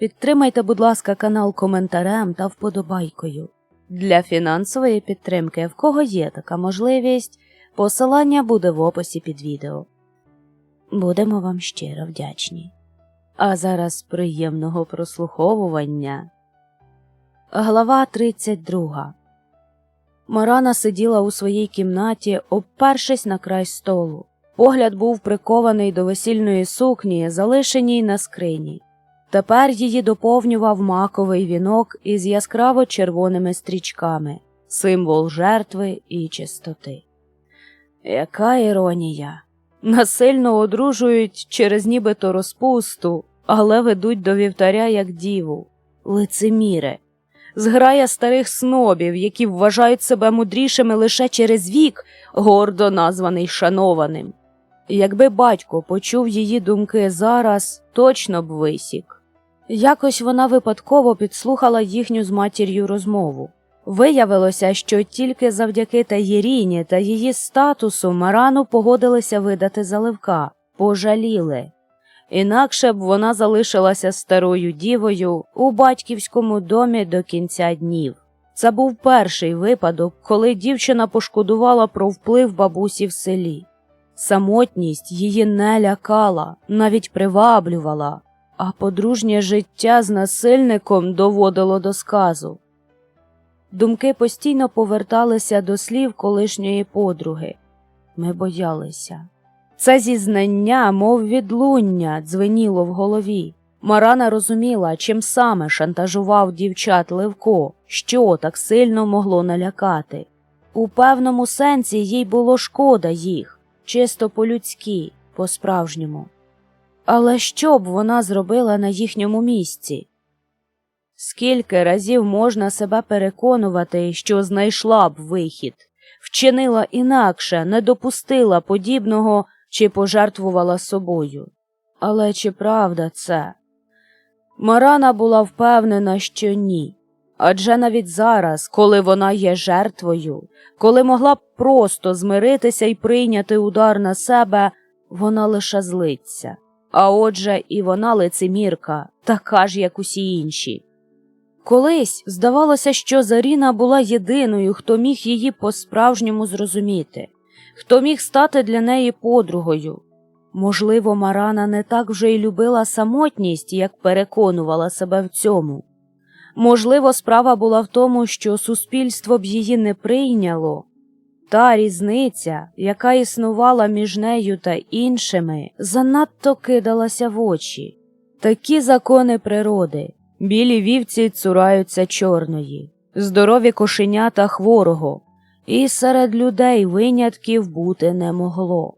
Підтримайте, будь ласка, канал коментарем та вподобайкою. Для фінансової підтримки, в кого є така можливість, посилання буде в описі під відео. Будемо вам щиро вдячні. А зараз приємного прослуховування. Глава 32 Марана сиділа у своїй кімнаті, обпершись на край столу. Погляд був прикований до весільної сукні, залишеній на скрині. Тепер її доповнював маковий вінок із яскраво червоними стрічками, символ жертви і чистоти. Яка іронія! Насильно одружують через нібито розпусту, але ведуть до вівтаря як діву, лицеміри, зграя старих снобів, які вважають себе мудрішими лише через вік, гордо названий шанованим. Якби батько почув її думки зараз, точно б висік. Якось вона випадково підслухала їхню з матір'ю розмову. Виявилося, що тільки завдяки Таїріні та її статусу Марану погодилися видати заливка, пожаліли. Інакше б вона залишилася старою дівою у батьківському домі до кінця днів. Це був перший випадок, коли дівчина пошкодувала про вплив бабусі в селі. Самотність її не лякала, навіть приваблювала, а подружнє життя з насильником доводило до сказу. Думки постійно поверталися до слів колишньої подруги. Ми боялися. Це зізнання, мов відлуння, дзвеніло в голові. Марана розуміла, чим саме шантажував дівчат Левко, що так сильно могло налякати. У певному сенсі їй було шкода їх, чисто по-людськи, по-справжньому. Але що б вона зробила на їхньому місці? Скільки разів можна себе переконувати, що знайшла б вихід, вчинила інакше, не допустила подібного чи пожертвувала собою. Але чи правда це? Марана була впевнена, що ні. Адже навіть зараз, коли вона є жертвою, коли могла б просто змиритися і прийняти удар на себе, вона лише злиться. А отже, і вона лицемірка, така ж, як усі інші. Колись здавалося, що Заріна була єдиною, хто міг її по-справжньому зрозуміти, хто міг стати для неї подругою. Можливо, Марана не так вже й любила самотність, як переконувала себе в цьому. Можливо, справа була в тому, що суспільство б її не прийняло. Та різниця, яка існувала між нею та іншими, занадто кидалася в очі. Такі закони природи. Білі вівці цураються чорної, здорові кошенята хворого, і серед людей винятків бути не могло.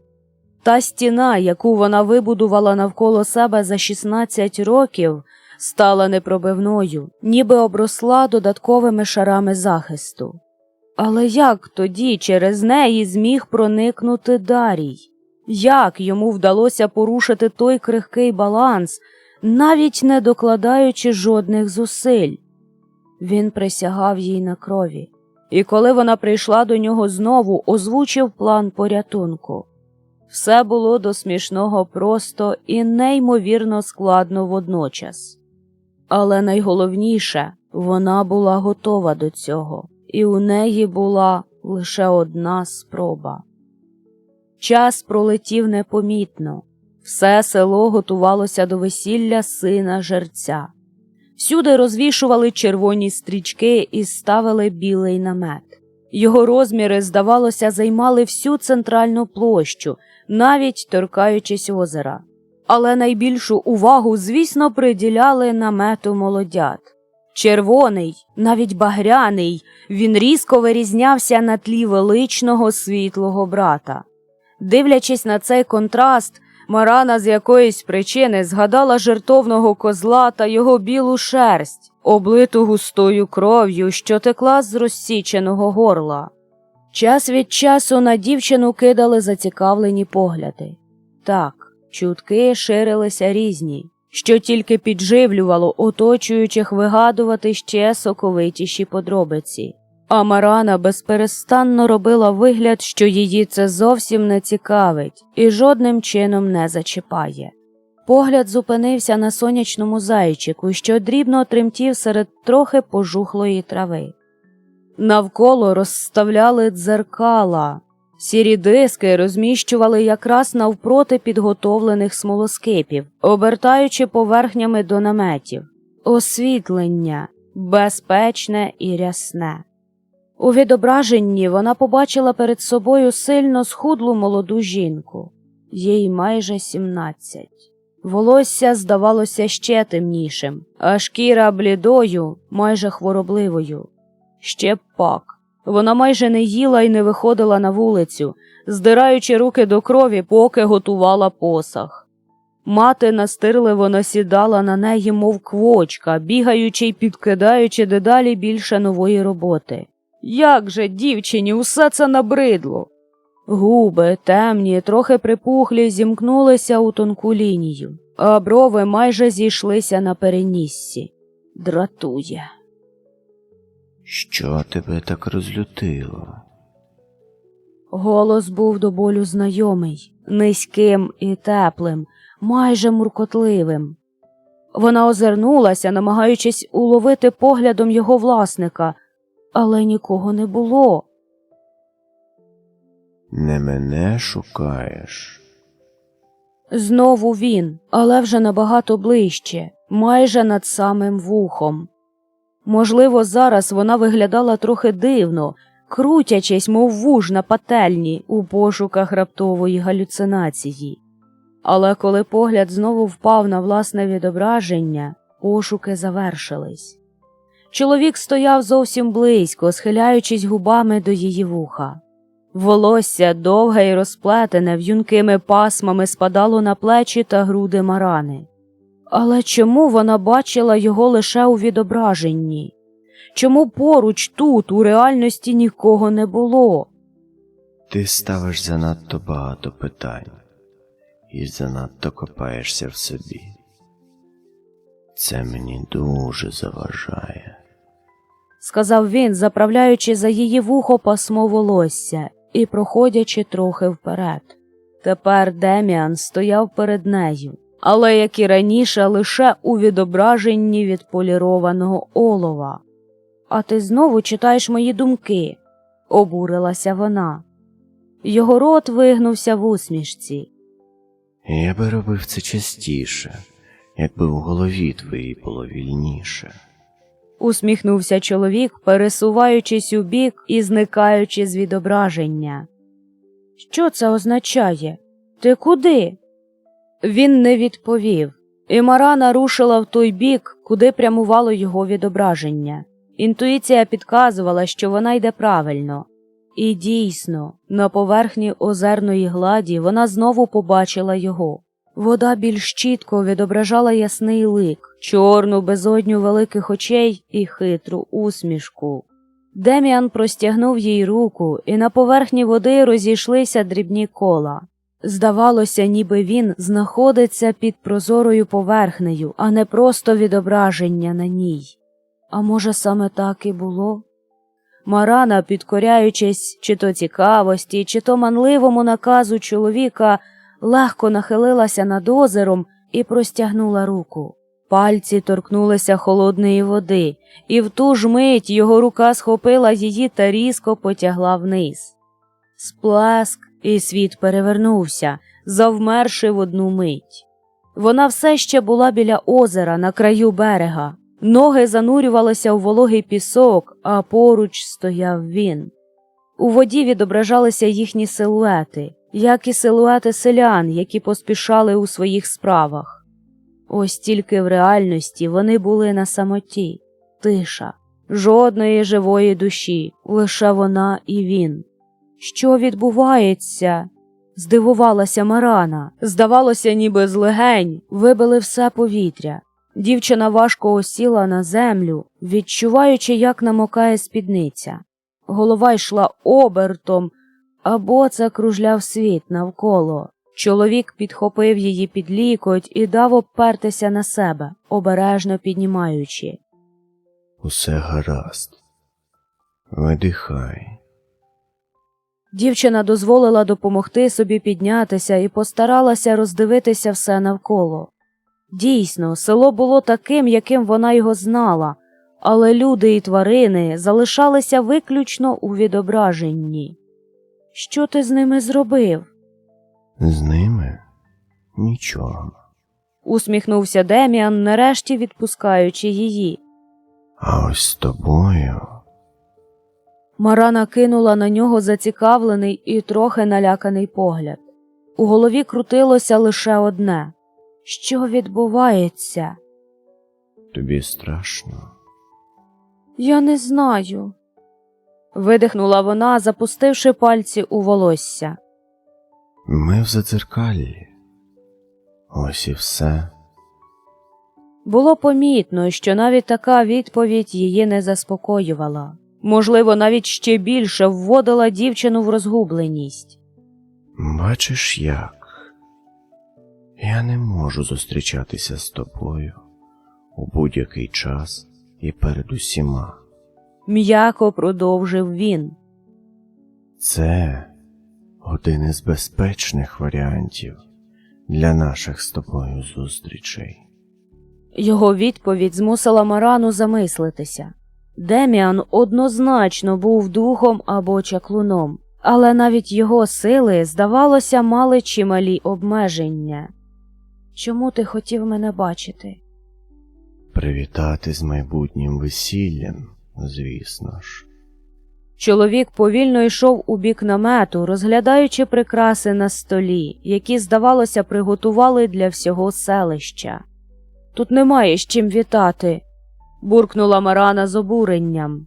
Та стіна, яку вона вибудувала навколо себе за 16 років, стала непробивною, ніби обросла додатковими шарами захисту. Але як тоді через неї зміг проникнути Дарій? Як йому вдалося порушити той крихкий баланс, навіть не докладаючи жодних зусиль? Він присягав їй на крові, і коли вона прийшла до нього знову, озвучив план порятунку. Все було до смішного просто і неймовірно складно водночас. Але найголовніше, вона була готова до цього, і у неї була лише одна спроба. Час пролетів непомітно, все село готувалося до весілля сина жерця. Всюди розвішували червоні стрічки і ставили білий намет. Його розміри, здавалося, займали всю центральну площу, навіть торкаючись озера. Але найбільшу увагу, звісно, приділяли намету молодят. Червоний, навіть багряний, він різко вирізнявся на тлі величного світлого брата. Дивлячись на цей контраст, Марана з якоїсь причини згадала жертовного козла та його білу шерсть, облиту густою кров'ю, що текла з розсіченого горла. Час від часу на дівчину кидали зацікавлені погляди. Так, чутки ширилися різні, що тільки підживлювало оточуючих вигадувати ще соковитіші подробиці. А Марана безперестанно робила вигляд, що її це зовсім не цікавить і жодним чином не зачіпає. Погляд зупинився на сонячному зайчику, що дрібно тремтів серед трохи пожухлої трави. Навколо розставляли дзеркала. Сірі диски розміщували якраз навпроти підготовлених смолоскипів, обертаючи поверхнями до наметів. Освітлення безпечне і рясне. У відображенні вона побачила перед собою сильно схудлу молоду жінку, їй майже сімнадцять. Волосся здавалося ще темнішим, а шкіра блідою, майже хворобливою. Ще пак. Вона майже не їла і не виходила на вулицю, здираючи руки до крові, поки готувала посах. Мати настирливо насідала на неї, мов квочка, бігаючи й підкидаючи дедалі більше нової роботи. Як же, дівчині, усе це набридло? Губи, темні, трохи припухлі, зімкнулися у тонку лінію, а брови майже зійшлися на переніссі. Дратує. Що тебе так розлютило? Голос був до болю знайомий, низьким і теплим, майже муркотливим. Вона озирнулася, намагаючись уловити поглядом його власника, але нікого не було. Не мене шукаєш. Знову він, але вже набагато ближче, майже над самим вухом. Можливо, зараз вона виглядала трохи дивно, крутячись, мов вуж на пательні у пошуках раптової галюцинації. Але коли погляд знову впав на власне відображення, пошуки завершились. Чоловік стояв зовсім близько, схиляючись губами до її вуха. Волосся довге й розплетене в'юнкими пасмами спадало на плечі та груди марани. Але чому вона бачила його лише у відображенні? Чому поруч тут, у реальності, нікого не було? Ти ставиш занадто багато питань і занадто копаєшся в собі. Це мені дуже заважає. сказав він, заправляючи за її вухо пасмо волосся і проходячи трохи вперед. Тепер Деміан стояв перед нею, але, як і раніше, лише у відображенні відполірованого олова. А ти знову читаєш мої думки, обурилася вона. Його рот вигнувся в усмішці. Я би робив це частіше, якби в голові твоїй було вільніше. усміхнувся чоловік, пересуваючись у бік і зникаючи з відображення. Що це означає? Ти куди? Він не відповів, і Марана рушила в той бік, куди прямувало його відображення. Інтуїція підказувала, що вона йде правильно. І дійсно, на поверхні озерної гладі вона знову побачила його. Вода більш чітко відображала ясний лик, чорну безодню великих очей і хитру усмішку. Деміан простягнув їй руку, і на поверхні води розійшлися дрібні кола. Здавалося, ніби він знаходиться під прозорою поверхнею, а не просто відображення на ній. А може, саме так і було? Марана, підкоряючись чи то цікавості, чи то манливому наказу чоловіка, легко нахилилася над озером і простягнула руку. Пальці торкнулися холодної води, і в ту ж мить його рука схопила її та різко потягла вниз. Сплеск, і світ перевернувся, завмерши в одну мить. Вона все ще була біля озера на краю берега. Ноги занурювалися у вологий пісок, а поруч стояв він. У воді відображалися їхні силуети, як і силуети селян, які поспішали у своїх справах. Ось тільки в реальності вони були на самоті, тиша, жодної живої душі, лише вона і він. Що відбувається? здивувалася Марана. Здавалося, ніби з легень вибили все повітря. Дівчина важко осіла на землю, відчуваючи, як намокає спідниця. Голова йшла обертом, або це кружляв світ навколо. Чоловік підхопив її під лікоть і дав обпертися на себе, обережно піднімаючи. Усе гаразд. Видихай. Дівчина дозволила допомогти собі піднятися і постаралася роздивитися все навколо. Дійсно, село було таким, яким вона його знала, але люди і тварини залишалися виключно у відображенні. Що ти з ними зробив? З ними нічого. усміхнувся Деміан, нарешті відпускаючи її. А ось з тобою. Марана кинула на нього зацікавлений і трохи наляканий погляд. У голові крутилося лише одне що відбувається? Тобі страшно. Я не знаю. видихнула вона, запустивши пальці у волосся. Ми в задзеркаллі. Ось і все. Було помітно, що навіть така відповідь її не заспокоювала. Можливо, навіть ще більше вводила дівчину в розгубленість. Бачиш як? Я не можу зустрічатися з тобою у будь-який час і перед усіма. М'яко продовжив він. Це один із безпечних варіантів для наших з тобою зустрічей. Його відповідь змусила Марану замислитися. Деміан однозначно був духом або чаклуном, але навіть його сили, здавалося, мали чималі обмеження. Чому ти хотів мене бачити? Привітати з майбутнім весіллям, звісно ж. Чоловік повільно йшов у бік намету, розглядаючи прикраси на столі, які, здавалося, приготували для всього селища. Тут немає з чим вітати, буркнула Марана з обуренням.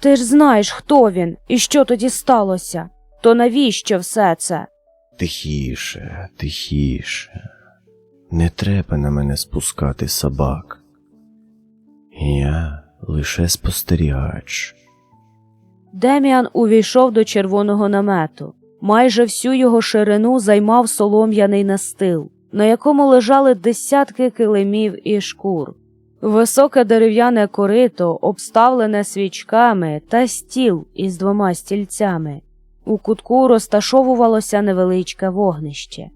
Ти ж знаєш, хто він і що тоді сталося. То навіщо все це? Тихіше, тихіше. Не треба на мене спускати собак. Я лише спостерігач. Деміан увійшов до червоного намету. Майже всю його ширину займав солом'яний настил, на якому лежали десятки килимів і шкур. Високе дерев'яне корито, обставлене свічками та стіл із двома стільцями. У кутку розташовувалося невеличке вогнище.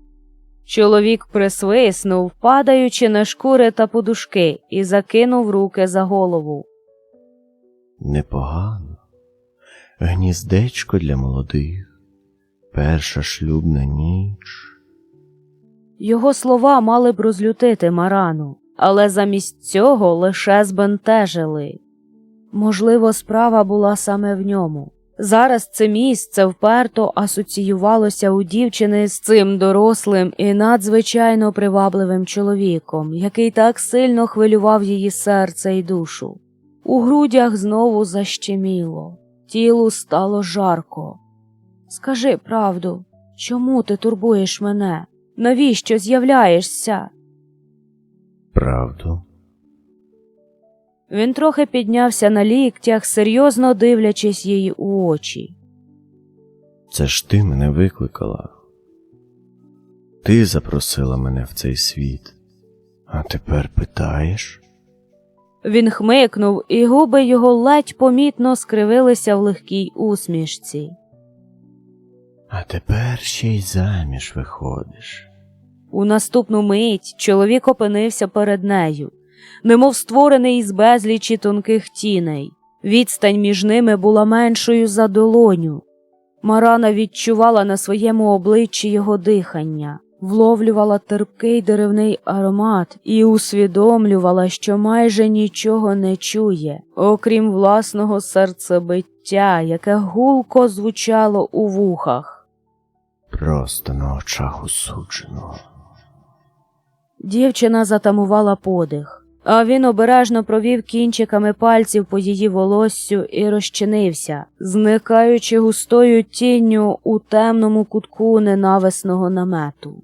Чоловік присвиснув, падаючи на шкури та подушки, і закинув руки за голову. Непогано. Гніздечко для молодих. Перша шлюбна ніч. Його слова мали б розлютити Марану, але замість цього лише збентежили. Можливо, справа була саме в ньому. Зараз це місце вперто асоціювалося у дівчини з цим дорослим і надзвичайно привабливим чоловіком, який так сильно хвилював її серце і душу. У грудях знову защеміло, тілу стало жарко. Скажи правду, чому ти турбуєш мене? Навіщо з'являєшся? Правду. Він трохи піднявся на ліктях, серйозно дивлячись їй у очі. Це ж ти мене викликала. Ти запросила мене в цей світ, а тепер питаєш? Він хмикнув, і губи його ледь помітно скривилися в легкій усмішці. А тепер ще й заміж виходиш. У наступну мить чоловік опинився перед нею, немов створений із безлічі тонких тіней. Відстань між ними була меншою за долоню. Марана відчувала на своєму обличчі його дихання, вловлювала терпкий деревний аромат і усвідомлювала, що майже нічого не чує, окрім власного серцебиття, яке гулко звучало у вухах. Просто на очах усудженого. Дівчина затамувала подих, а він обережно провів кінчиками пальців по її волоссю і розчинився, зникаючи густою тінню у темному кутку ненависного намету.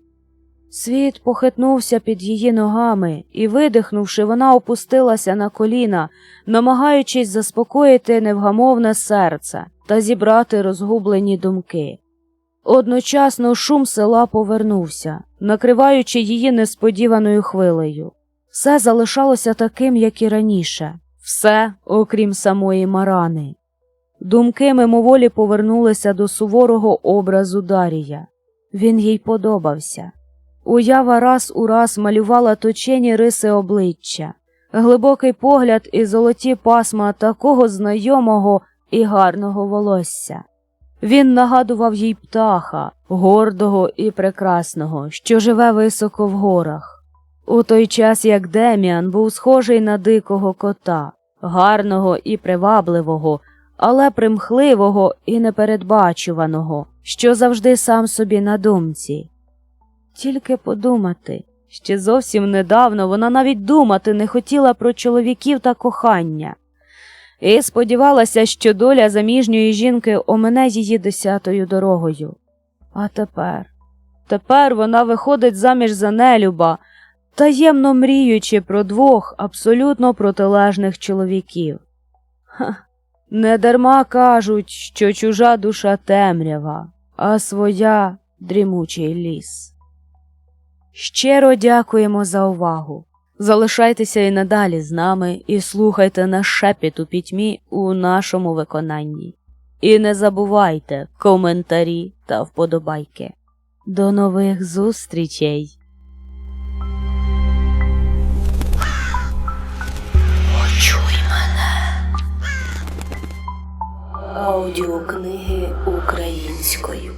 Світ похитнувся під її ногами, і, видихнувши, вона опустилася на коліна, намагаючись заспокоїти невгамовне серце та зібрати розгублені думки. Одночасно шум села повернувся, накриваючи її несподіваною хвилею. Все залишалося таким, як і раніше, все, окрім самої Марани. Думки мимоволі повернулися до суворого образу Дарія. Він їй подобався. Уява раз у раз малювала точені риси обличчя, глибокий погляд і золоті пасма такого знайомого і гарного волосся. Він нагадував їй птаха, гордого і прекрасного, що живе високо в горах. У той час як Деміан був схожий на дикого кота, гарного і привабливого, але примхливого і непередбачуваного, що завжди сам собі на думці. Тільки подумати, ще зовсім недавно вона навіть думати не хотіла про чоловіків та кохання, і сподівалася, що доля заміжньої жінки омине її десятою дорогою. А тепер, тепер вона виходить заміж за нелюба, таємно мріючи про двох абсолютно протилежних чоловіків. Ха, недарма кажуть, що чужа душа темрява, а своя дрімучий ліс. Щиро дякуємо за увагу. Залишайтеся і надалі з нами і слухайте наш шепіт у пітьмі у нашому виконанні. І не забувайте коментарі та вподобайки. До нових зустрічей! Почуй мене. Аудіокниги українською.